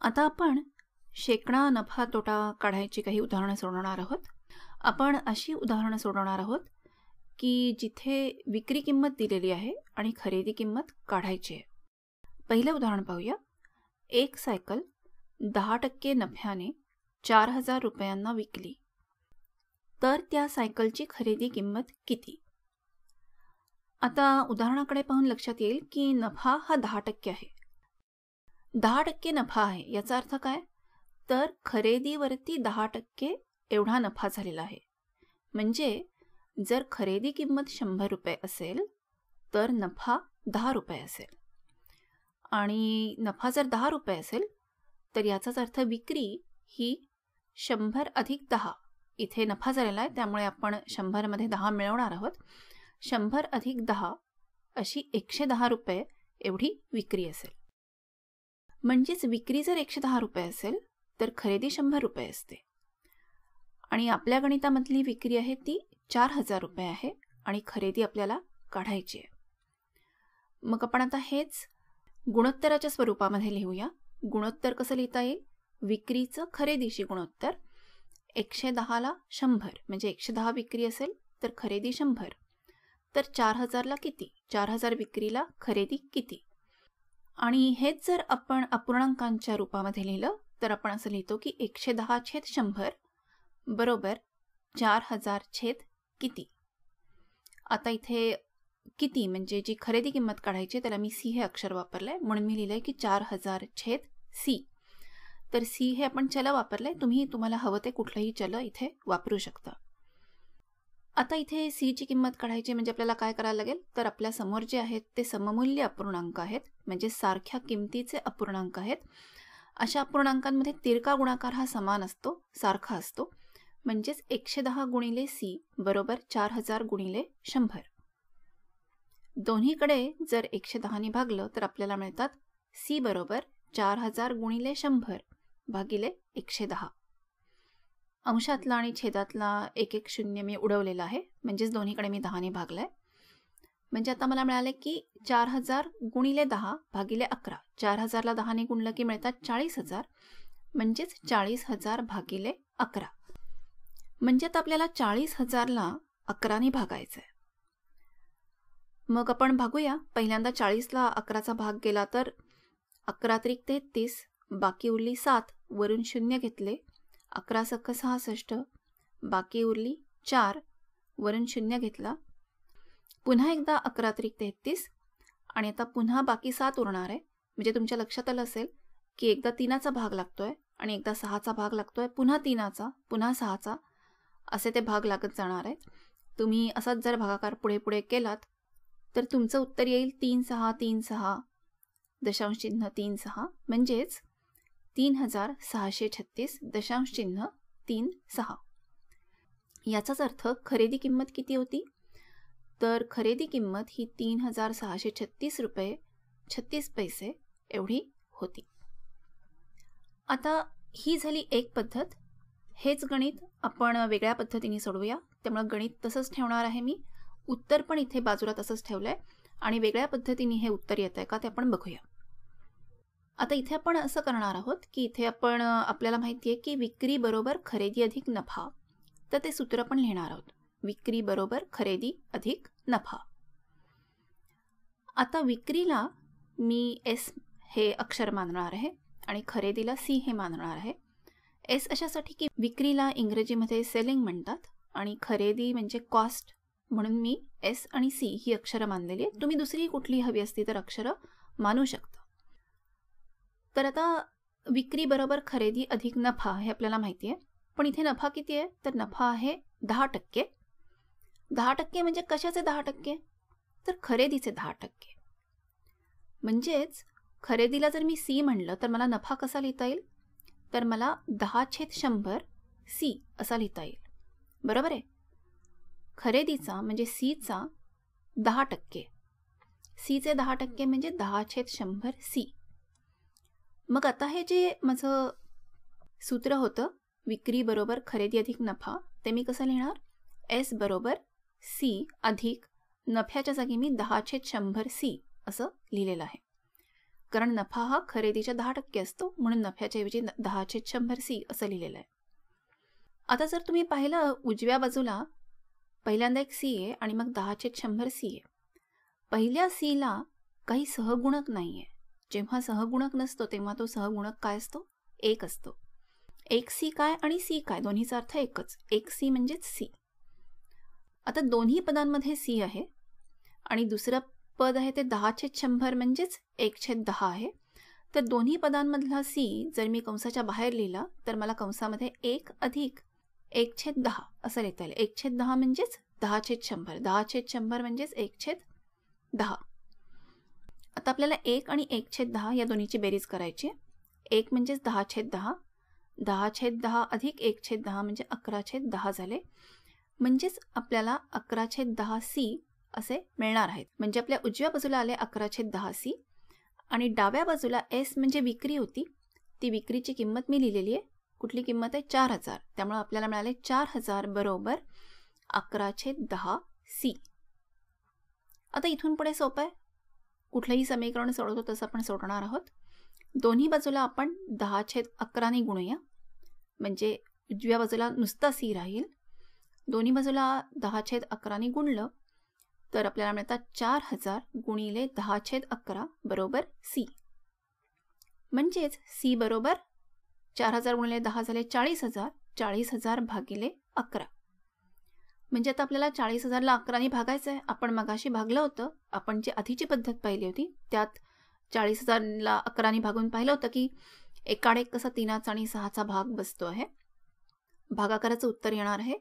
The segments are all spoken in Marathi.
आता आपण शेकडा नफा तोटा काढायची काही उदाहरणं सोडवणार आहोत. आपण अशी उदाहरणं सोडवणार आहोत की जिथे विक्री किंमत दिलेली आहे आणि खरेदी किंमत काढायची आहे. पहिलं उदाहरण पाहूया. एक सायकल दहा टक्के नफ्याने चार हजार रुपयांना विकली. तर त्या सायकलची खरेदी किंमत किती? आता उदाहरणाकडे पाहून लक्षात येईल की नफा हा दहा टक्के आहे. दहा टक्के नफा आहे. याचा अर्थ काय? तर खरेदीवरती दहा टक्के एवढा नफा झालेला आहे. म्हणजे जर खरेदी किंमत शंभर रुपये असेल तर नफा दहा रुपये असेल. आणि नफा जर दहा रुपये असेल तर याचाच अर्थ विक्री ही शंभर अधिक दहा इथे नफा झालेला आहे. त्यामुळे आपण शंभरमध्ये दहा मिळवणार आहोत. शंभर अधिक दहा अशी एकशे दहा रुपये एवढी विक्री असेल. म्हणजेच विक्री जर एकशे दहा रुपये असेल तर खरेदी शंभर रुपये असते. आणि आपल्या गणितामधली विक्री आहे ती चार हजार रुपये आहे आणि खरेदी आपल्याला काढायची आहे. मग आपण आता हेच गुणोत्तराच्या स्वरूपामध्ये लिहूया. गुणोत्तर कसं लिहिता येईल? विक्रीचं खरेदीशी गुणोत्तर. एकशे दहाला शंभर म्हणजे एकशे दहा विक्री असेल तर खरेदी शंभर. तर चार हजारला किती? चार हजार विक्रीला खरेदी किती? आणि हेच जर आपण अपूर्णांकांच्या रूपामध्ये लिहिलं तर आपण असं लिहितो की एकशे दहा छेद शंभर बरोबर चार हजार छेद किती? आता इथे किती म्हणजे जी खरेदी किंमत काढायची त्याला मी सी हे अक्षर वापरलं आहे म्हणून मी लिहिलं आहे की चार हजार छेद सी. तर सी हे आपण चल वापरलं आहे तुम्ही तुम्हाला हवं ते कुठलंही चल इथे वापरू शकता. आता इथे सीची किंमत काढायची म्हणजे आपल्याला काय करायला लागेल? तर आपल्यासमोर जे आहेत ते सममूल्य अपूर्णांक आहेत म्हणजे सारख्या किमतीचे अपूर्णांक आहेत. अशा अपूर्णांकांमध्ये तिरका गुणाकार हा समान असतो सारखा असतो. म्हणजेच एकशे दहा गुणिले सी बरोबर चार हजार गुणिले शंभर. दोन्हीकडे जर एकशे दहाने भागलं तर आपल्याला मिळतात सी बरोबर चार हजार गुणिले शंभर भागिले एकशे दहा. अंशातला आणि छेदातला एक एक शून्य मी उडवलेला आहे. म्हणजेच दोन्हीकडे मी दहाने भागलं आहे म्हणजे आता मला मिळाले की चार हजार गुणिले दहा भागिले अकरा. चार हजारला दहाने गुणलं की मिळतात चाळीस हजार. म्हणजेच चाळीस हजार भागिले अकरा. म्हणजे आता आपल्याला चाळीस हजारला अकराने भागायचं आहे मग आपण भागूया. पहिल्यांदा चाळीसला अकराचा भाग गेला तर अकरा त्रिक तेहतीस बाकी उरली सात वरून शून्य घेतले. अकरा सक्क सहासष्ट बाकी उरली चार. वरून शून्य घेतला. पुन्हा एकदा अकरा त्रिक तेहतीस आणि आता पुन्हा बाकी सात उरणार आहे. म्हणजे तुमच्या लक्षात आलं असेल की एकदा तीनाचा भाग लागतोय आणि एकदा सहाचा भाग लागतोय पुन्हा तीनाचा पुन्हा सहाचा असे ते भाग लागत जाणार आहेत. तुम्ही असाच जर भागाकार पुढे पुढे केलात तर तुमचं उत्तर येईल तीन सहा तीन सहा दशांश चिन्ह तीन सहा. म्हणजेच तीन हजार सहाशे छत्तीस दशांश चिन्ह तीन सहा. याचाच अर्थ खरेदी किंमत किती होती? तर खरेदी किंमत ही तीन हजार सहाशे छत्तीस रुपये छत्तीस पैसे एवढी होती. आता ही झाली एक पद्धत. हेच गणित आपण वेगळ्या पद्धतीने सोडवूया. त्यामुळे गणित तसंच ठेवणार आहे मी. उत्तर पण इथे बाजूला तसंच ठेवलं आहे आणि वेगळ्या पद्धतीने हे उत्तर येत आहे का ते आपण बघूया. आता इथे आपण असं करणार आहोत की इथे आपण आपल्याला माहिती आहे की विक्री बरोबर खरेदी अधिक नफा. तर ते सूत्र पण लिहिणार आहोत. विक्री बरोबर खरेदी अधिक नफा. आता विक्रीला मी एस हे अक्षर मानणार आहे आणि खरेदीला सी हे मानणार आहे. एस अशासाठी की विक्रीला इंग्रजीमध्ये सेलिंग म्हणतात आणि खरेदी म्हणजे कॉस्ट म्हणून मी एस आणि सी ही अक्षरं मानलेली आहेत. तुम्ही दुसरी कुठली हवी असती तर अक्षरं मानू शकता. तर आता विक्री बरोबर खरेदी अधिक नफा हे आपल्याला माहिती आहे. पण इथे नफा किती आहे? तर नफा आहे दहा टक्के. दहा टक्के म्हणजे कशाचे दहा टक्के? तर खरेदीचे दहा टक्के. म्हणजेच खरेदीला जर मी सी म्हणलं तर मला नफा कसा लिहिता येईल? तर मला दहा छेद शंभर सी असा लिहिता येईल. बरोबर आहे? खरेदीचा म्हणजे सीचा दहा टक्के. सीचे दहा टक्के म्हणजे दहा छेद शंभर सी मग आता हे जे माझं सूत्र होतं विक्री बरोबर खरेदी अधिक नफा ते मी कसं लिहिणार? एस बरोबर सी अधिक नफ्याच्या जागी मी दहा छेद शंभर सी असं लिहिलेलं आहे. कारण नफा हा खरेदीच्या दहा टक्के असतो म्हणून नफ्याच्या ऐवजी दहा छेद शंभर सी असं लिहिलेलं आहे. आता जर तुम्ही पाहिलं उजव्या बाजूला पहिल्यांदा एक सी आहे आणि मग दहा छेद शंभर सी आहे. पहिल्या सीला काही सहगुणक नाही आहे जेव्हा सहगुणक नसतो तेव्हा तो सहगुणक काय असतो? एक असतो. एक सी काय आणि सी काय? दोन्हीचा अर्थ एकच. एक सी म्हणजेच सी. आता दोन्ही पदांमध्ये सी आहे आणि दुसरं पद आहे ते दहा छेद शंभर म्हणजेच एक छेद दहा आहे. तर दोन्ही पदांमधला सी जर मी कंसाच्या बाहेर लिहिला तर मला कंसामध्ये एक अधिक एक छेद दहा असं लिहिता येईल. एक छेद दहा म्हणजेच दहा छेद शंभर. दहा छेद शंभर म्हणजेच एक छेद दहा. आता आपल्याला एक आणि एक छेद दहा या दोन्हीची बेरीज करायची एक म्हणजेच दहा छेद दहा. दहा छेद दहा अधिक एक छेद दहा म्हणजे अकरा छेद दहा झाले. म्हणजेच आपल्याला अकरा छेद दहा सी असे मिळणार आहेत. म्हणजे आपल्या उजव्या बाजूला आले अकरा छेद दहा सी आणि डाव्या बाजूला एस म्हणजे विक्री होती. ती विक्रीची किंमत मी लिहिलेली आहे. कुठली किंमत आहे? चार हजार. त्यामुळे आपल्याला मिळाले चार हजार बरोबर अकरा छेद दहा सी. आता इथून पुढे सोपं आहे. कुठलंही समीकरण सोडवतो तसं आपण सोडणार आहोत. दोन्ही बाजूला आपण दहा छेद अकराने गुणूया. म्हणजे उजव्या बाजूला नुसता सी राहील. दोन्ही बाजूला दहा छेद अकराने गुणलं तर आपल्याला मिळतात चार हजार गुणिले दहा छेद अकरा बरोबर सी. म्हणजेच सी बरोबर चार हजार गुणिले दहा झाले चाळीस हजार चाळीस हजार भागिले अकरा. म्हणजे आता आपल्याला चाळीस हजारला अकराने भागायचं आहे आपण मगाशी भागलं होतं. आपण जी आधीची पद्धत पाहिली होती त्यात चाळीस हजारला अकराने भागून पाहिलं होतं की एकाडेक कसा तीनाचा आणि सहाचा भाग बसतो आहे. भागाकाराचं उत्तर येणार आहे.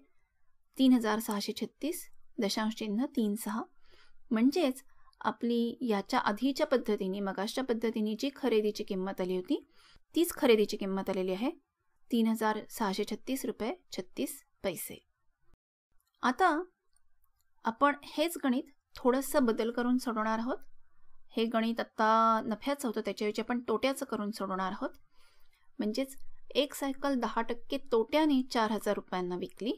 तीन हजार सहाशे छत्तीस दशांश चिन्ह तीन सहा. म्हणजेच आपली याच्या आधीच्या पद्धतीने मगाशच्या पद्धतीने जी खरेदीची किंमत आली होती तीच खरेदीची किंमत आलेली आहे. तीन हजार सहाशे छत्तीस रुपये छत्तीस पैसे. आता आपण हेच गणित थोडंसं बदल करून सोडवणार आहोत. हे गणित आत्ता नफ्याचं होतं त्याच्याऐवजी आपण तोट्याचं करून सोडवणार आहोत. म्हणजेच एक सायकल दहा टक्के तोट्याने चार हजार रुपयांना विकली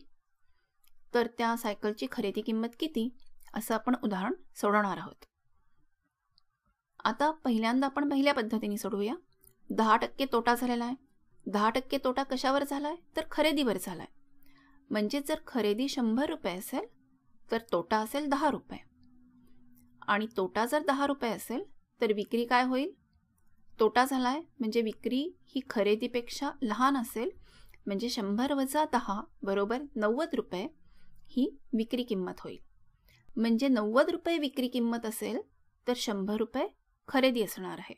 तर त्या सायकलची खरेदी किंमत किती? असं आपण उदाहरण सोडवणार आहोत. आता पहिल्यांदा आपण पहिल्या पद्धतीने सोडवूया. दहा टक्के तोटा झालेला आहे. दहा टक्के तोटा कशावर झाला आहे तर खरेदीवर झाला आहे म्हणजे जर खरेदी शंभर रुपये असेल तर तोटा असेल दहा रुपये. आणि तोटा जर दहा रुपये असेल तर विक्री काय होईल? तोटा झाला आहे म्हणजे विक्री ही खरेदीपेक्षा लहान असेल म्हणजे शंभर वजा दहा बरोबर नव्वद रुपये ही विक्री किंमत होईल. म्हणजे नव्वद रुपये विक्री किंमत असेल तर शंभर रुपये खरेदी असणार आहे.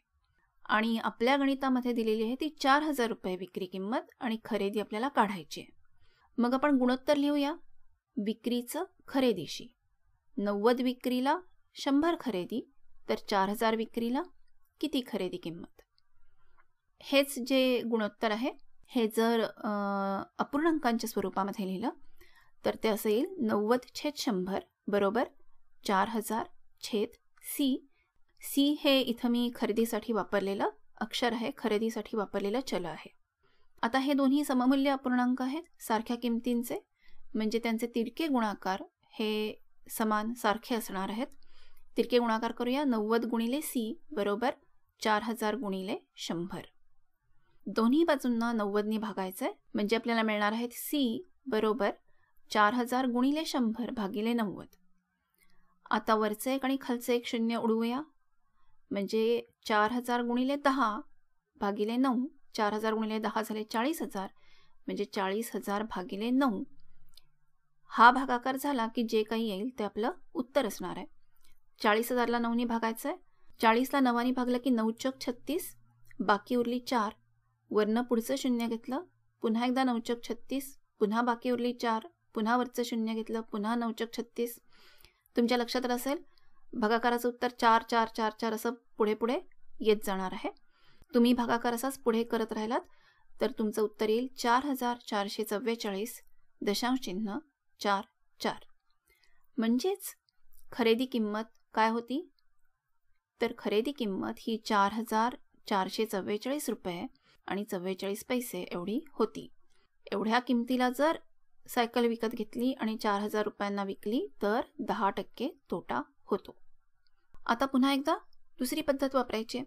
आणि आपल्या गणितामध्ये दिलेली आहे ती चार हजार रुपये विक्री किंमत आणि खरेदी आपल्याला काढायची आहे. मग आपण गुणोत्तर लिहूया. विक्रीचं खरेदीशी. नव्वद विक्रीला शंभर खरेदी तर चार हजार विक्रीला किती खरेदी किंमत? हेच जे गुणोत्तर आहे हे जर अपूर्णांकांच्या स्वरूपामध्ये लिहिलं तर ते असं येईल नव्वद छेद शंभर बरोबर चार हजार छेद सी सी हे इथं मी खरेदीसाठी वापरलेलं अक्षर आहे खरेदीसाठी वापरलेलं चल आहे. आता हे दोन्ही सममूल्य अपूर्णांक आहेत सारख्या किमतींचे म्हणजे त्यांचे तिरके गुणाकार हे समान सारखे असणार आहेत. तिरके गुणाकार करूया नव्वद गुणिले सी बरोबर चार हजार गुणिले शंभर. दोन्ही बाजूंना नव्वदनी भागायचं आहे म्हणजे आपल्याला मिळणार आहेत सी बरोबर चार हजार गुणिले शंभर भागिले नव्वद. आता वरचं एक आणि खालचं एक शून्य उडवूया म्हणजे चार हजार गुणिले दहा भागिले नऊ चार हजार गुणिले दहा झाले चाळीस हजार. म्हणजे चाळीस हजार भागिले नऊ. हा भागाकार झाला की जे काही येईल ते आपलं उत्तर असणार आहे. चाळीस हजारला नऊनी भागायचं आहे चाळीसला नवानी भागलं की नऊचक छत्तीस. बाकी उरली चार. वरनं पुढचं शून्य घेतलं पुन्हा एकदा नऊचक छत्तीस. पुन्हा बाकी उरली चार. पुन्हा वरचं शून्य घेतलं पुन्हा नऊचक छत्तीस. तुमच्या लक्षात असेल भागाकाराचं उत्तर चार चार चार चार असं पुढे पुढे येत जाणार आहे. तुम्ही भागाकार असाच पुढे करत राहिलात तर तुमचं उत्तर येईल चार हजार चारशे चव्वेचाळीस दशांश चिन्ह चार चार. म्हणजेच खरेदी किंमत काय होती? तर खरेदी किंमत ही चार हजार चारशे चव्वेचाळीस रुपये आणि चव्वेचाळीस पैसे एवढी होती. एवढ्या किमतीला जर सायकल विकत घेतली आणि चार हजार रुपयांना विकली तर दहा टक्के तोटा होतो. आता पुन्हा एकदा दुसरी पद्धत वापरायची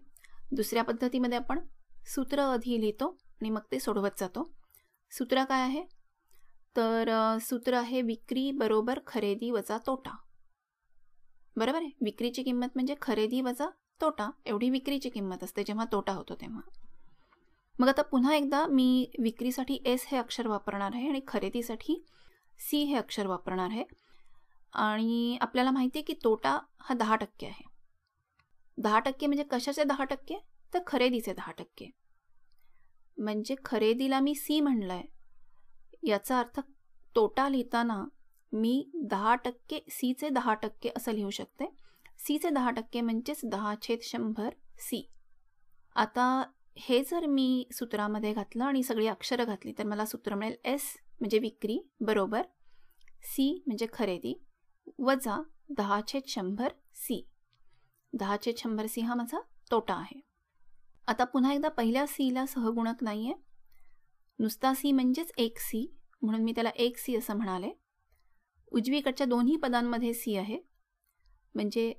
दुसऱ्या पद्धतीमध्ये आपण सूत्र आधी लिहितो आणि मग ते सोडवत जातो. सूत्र काय आहे? तर सूत्र आहे विक्री बरोबर खरेदी वजा तोटा. बरोबर आहे? विक्रीची किंमत म्हणजे खरेदी वजा तोटा एवढी विक्रीची किंमत असते जेव्हा तोटा होतो तेव्हा. मग आता पुन्हा एकदा मी विक्रीसाठी एस हे अक्षर वापरणार आहे आणि खरेदीसाठी सी हे अक्षर वापरणार आहे. आणि आपल्याला माहिती आहे की तोटा हा दहा टक्के आहे. दहा टक्के म्हणजे कशाचे दहा टक्के? तर खरेदीचे दहा टक्के. म्हणजे खरेदीला मी सी म्हणलं आहे याचा अर्थ तोटा लिहिताना मी दहा टक्के सीचे दहा टक्के असं लिहू शकते. सीचे दहा टक्के म्हणजेच दहा छेद शंभर सी आता हे जर मी सूत्रामध्ये घातलं आणि सगळी अक्षरं घातली तर मला सूत्र मिळेल एस म्हणजे विक्री बरोबर. सी म्हणजे खरेदी. वजा दहा छेद शंभर सी दहा छेद शंभर सी हा माझा तोटा आहे. आता पुन्हा एकदा पहिल्या सीला सहगुणक नाही आहे नुसता सी म्हणजेच एक सी म्हणून मी त्याला एक सी असं म्हणाले. उजवीकडच्या दोन्ही पदांमध्ये सी आहे. म्हणजे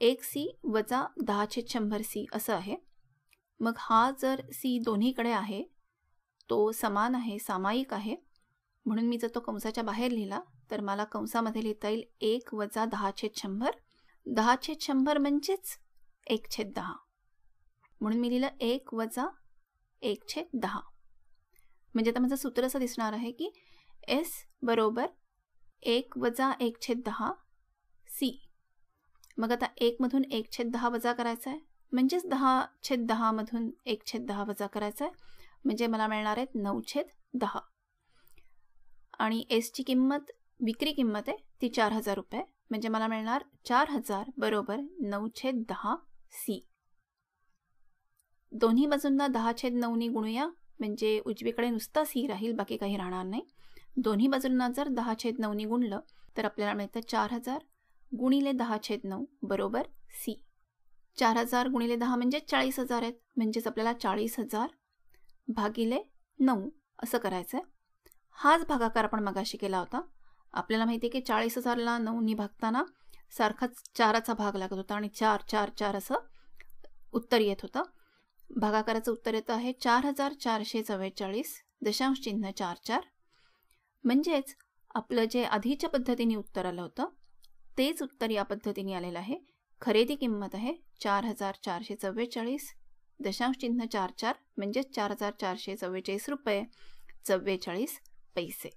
एक सी वजा दहा शंभर सी असं आहे. मग हा जर सी दोन्हीकडे आहे तो समान आहे सामायिक आहे. म्हणून मी जर तो कंसाच्या बाहेर लिहिला तर मला कंसामध्ये लिहिता येईल एक वजा दहा छेद शंभर. दहा छेद शंभर म्हणजेच एक छेद दहा. म्हणून मी लिहिलं एक वजा एक छेद दहा. म्हणजे आता माझं सूत्र असं दिसणार आहे की एस बरोबर एक वजा एक छेद दहा सी. मग आता एकमधून एक छेद दहा वजा करायचा आहे म्हणजेच दहा छेद दहामधून एक छेद दहा वजा करायचा आहे म्हणजे मला मिळणार आहेत नऊ छेद दहा. आणि एसची किंमत विक्री किंमत आहे ती चार हजार रुपये. म्हणजे मला मिळणार चार हजार बरोबर नऊ छेद दहा सी. दोन्ही बाजूंना दहा छेद नऊनी गुणूया म्हणजे उजवीकडे नुसता सी राहील बाकी काही राहणार नाही. दोन्ही बाजूंना जर दहा छेद नऊनी गुणलं तर आपल्याला मिळतं चार हजार गुणिले दहा छेद नऊ बरोबर सी. चार हजार गुणिले दहा म्हणजे चाळीस हजार आहेत म्हणजेच आपल्याला चाळीस हजार भागिले नऊ असं करायचं आहे हाच भागाकार आपण मगाशी केला होता. आपल्याला माहिती आहे की चाळीस हजारला नऊनी भागताना सारखाच चाराचा भाग लागत होता आणि चार चार चार असं उत्तर येत होतं. भागाकाराचं उत्तर येतं आहे चार हजार चारशे चव्वेचाळीस दशांश चिन्ह चार चार. म्हणजेच आपलं जे आधीच्या पद्धतीने उत्तर आलं होतं तेच उत्तर या पद्धतीने आलेलं आहे. खरेदी किंमत आहे चार हजार चारशे चव्वेचाळीस दशांश चिन्ह चार चार. म्हणजेच चार हजार चारशे चव्वेचाळीस रुपये चव्वेचाळीस पैसे.